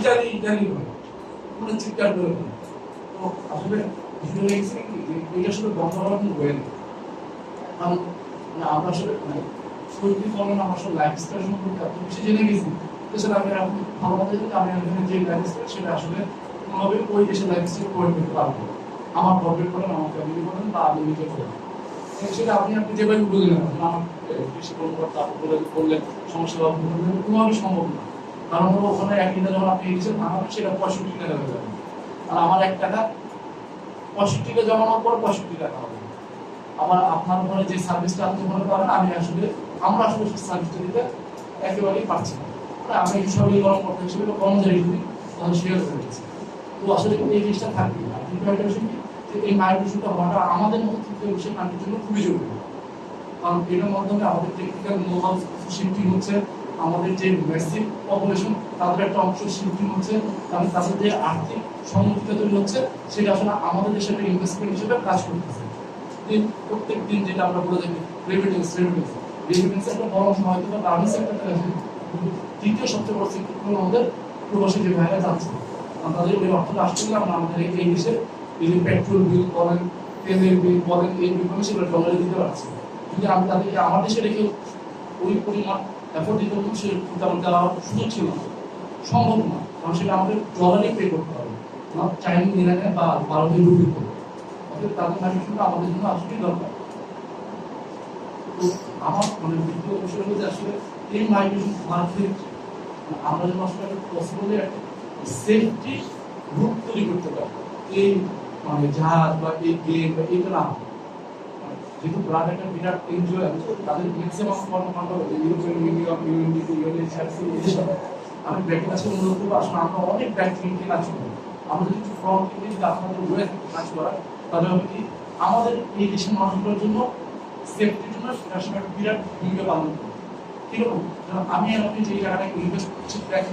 Italy করে পুরো চিৎকার করে। তো আসলে ভিডিও লেগেছে কি এটা শুধু বন্ধ হওয়ার কোনো ওয়ে নেই কারণ আমরা আসলে মানে শৈলী ফলন আমার আসলে লাইফস্টাইল সম্পর্কে এত বেশি জেনে গেছি। এছাড়া আমি এখন জানি আমি এখানে যে লাইফস্টাইল সেটা আসলে কোনোভাবে ওই দেশের লাইফস্টাইল করে নিতে পারব আমার প্রবলেম করেন আমার ফ্যামিলি করেন বা আমি নিজে করেন সেটা আপনি আপনি যেভাবে এখন আমার কৃষি কর্মকর্তা বলে করলেন সমস্যা কোনোভাবে সম্ভব না। কারণ ওখানে এক দিনে যখন আপনি এসেছেন আমার সেটা পঁয়ষট্টি টাকা হয়ে যাবে আর আমার এক টাকা, পঁয়ষট্টি টাকা জমানোর পর পঁয়ষট্টি টাকা হবে। আবার আপনার ওখানে যে সার্ভিসটা আপনি মনে করেন, আমি আসলে, আমরা আসলে সেই সার্ভিসটা দিতে একেবারেই পারছি না। মানে আমি হিসাবে গরম করতে হিসেবে কর্মচারী যদি তাহলে শেয়ার করে দিচ্ছি তো আসলে কিন্তু এই জিনিসটা থাকবে আর একটা বিষয় যে এই মাইগ্রেশনটা হওয়াটা আমাদের মতো তৃতীয় বিশ্বের কান্ট্রির জন্য খুবই জরুরি। কারণ এটার মাধ্যমে আমাদের টেকনিক্যাল নোহাউ শিফটিং হচ্ছে আমাদের যে মেসিভ পপুলেশন তাদের একটা অংশ শিফটিং হচ্ছে, এবং তাদের যে আর্থিক সমুদ্রতা তৈরি হচ্ছে, সেটা আসলে আমাদের দেশের একটা ইনভেস্টমেন্ট হিসেবে কাজ করতেছে। প্রত্যেক দিন যেটা আমরা বলে থাকি রেভিডেন্স রেভিডেন্স রেভিডেন্স একটা বড় অংশ, হয়তো বা গার্মেন্টস সেক্টরটা দ্বিতীয় সবচেয়ে বড় সেক্টর হলো আমাদের প্রবাসী যে ভাইরা যাচ্ছে। তাদের ওই অর্থটা আসতে গেলে আমরা আমাদের এই দেশে যদি পেট্রোল বিল বলেন, তেলের বিল বলেন, এই বিলগুলো সেগুলো ডলারে দিতে পারছি। যদি আমি তাদেরকে আমার দেশে রেখে ওই পরিমাণ আমাদের দেওয়ার সুযোগ ছিল সম্ভব না। কারণ সেটা আমাদের ডলারে পে করতে হবে। না চাইনিজ বা ভারতীয় রুপি অতএব তাদের আমাদের জন্য আসলেই দরকার। তো আমার মানে দ্বিতীয় যে আসলে এই মাইগ্রেশন মার্কেট আমরা যেন আসলে পসিবলি একটা সেফটি রুট তৈরি করতে পারি। এই মানে জাহাজ বা এই গেম বা এটা না যেহেতু একটা বিরাট এনজিও আছে, তাদের ম্যাক্সিমাম কর্মকাণ্ড ইউরোপিয়ান ইউনিয়ন এইসব। আমি ব্যাংকের কাছে অনুরোধ করব আসলে আমরা অনেক ব্যাংক লিঙ্কে কাজ যদি একটু ফ্রন্ট যদি আপনাদের ওয়ে কাজ করা তাহলে হবে কি, আমাদের এই দেশের মানুষগুলোর জন্য সেফটির জন্য সেটা বিরাট ভূমিকা পালন করে কীরকম? যেমন আমি আপনি যে জায়গাটা ইনভেস্ট করছি, ব্যাংক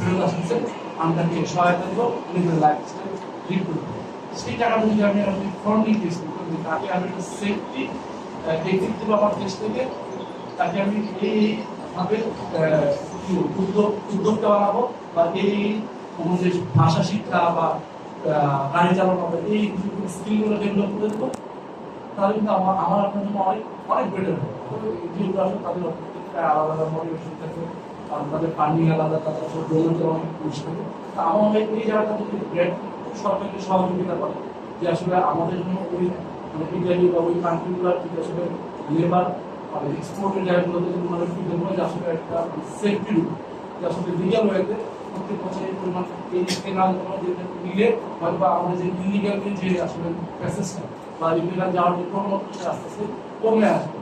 ফেরত আসছে আমি তাকে সহায়তা দেবো নিজের লাইফস্টাইল লিড করব সেই যদি আমি আপনি ফ্রন্ট লিঙ্ক ইউজ করি তাকে আমি একটা সেফটি টেকনিক দেবো আমার দেশ থেকে। তাকে আমি এই ভাবে আহ, কি বলব, উদ্যোগ উদ্যোক্তা বানাবো বা এই আমাদের ভাষা শিক্ষা বা গাড়ি চালানো এই স্কিলগুলো ডেভেলপ করে দেবো। তাহলে কিন্তু আমার আমার আপনার জন্য অনেক অনেক বেটার হবে। যেগুলো আসলে তাদের আলাদা আলাদা মোটিভেশন থাকে আর তাদের ফান্ডিং আলাদা তাদের ডোনারদের অনেক পুরুষ থাকে। তা আমার এই জায়গাটা যদি গ্রেড সরকারকে সহযোগিতা করে যে আসলে আমাদের জন্য ওই মানে বা ওই কান্ট্রিগুলোর যদি আসলে লেবার এক্সপোর্টের জায়গাগুলোতে যদি মানে দেখব যে আসলে একটা সেফটি রুট যে আসলে লিগাল ওয়েতে প্রত্যেক বছর এই যেটা হয়তো আমাদের যে ইলিগাল যে আসলে প্যাসেজটা বা ইলিগাল যাওয়ার যে প্রবণতা আস্তে আস্তে কমে আসবে।